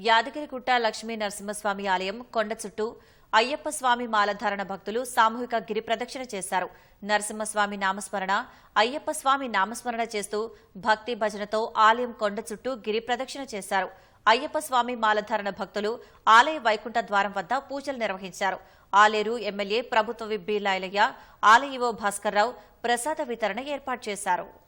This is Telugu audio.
యాదగిరిగుట్ట లక్ష్మీ నరసింహస్వామి ఆలయం కొండ చుట్టూ అయ్యప్ప స్వామి మాలధారణ భక్తులు సామూహిక గిరి ప్రదక్షిణ చేశారు. నరసింహస్వామి నామస్మరణ అయ్యప్ప స్వామి నామస్మరణ చేస్తూ భక్తి భజనతో ఆలయం కొండ చుట్టూ గిరి ప్రదక్షిణ చేశారు. అయ్యప్ప స్వామి మాలధారణ భక్తులు ఆలయ వైకుంఠ ద్వారం వద్ద పూజలు నిర్వహించారు. ఆలేరు ఎమ్మెల్యే ప్రభుత్వ విప్ లాయలయ్య ఆలయవో భాస్కర్రావు ప్రసాద వితరణ ఏర్పాటు చేశారు.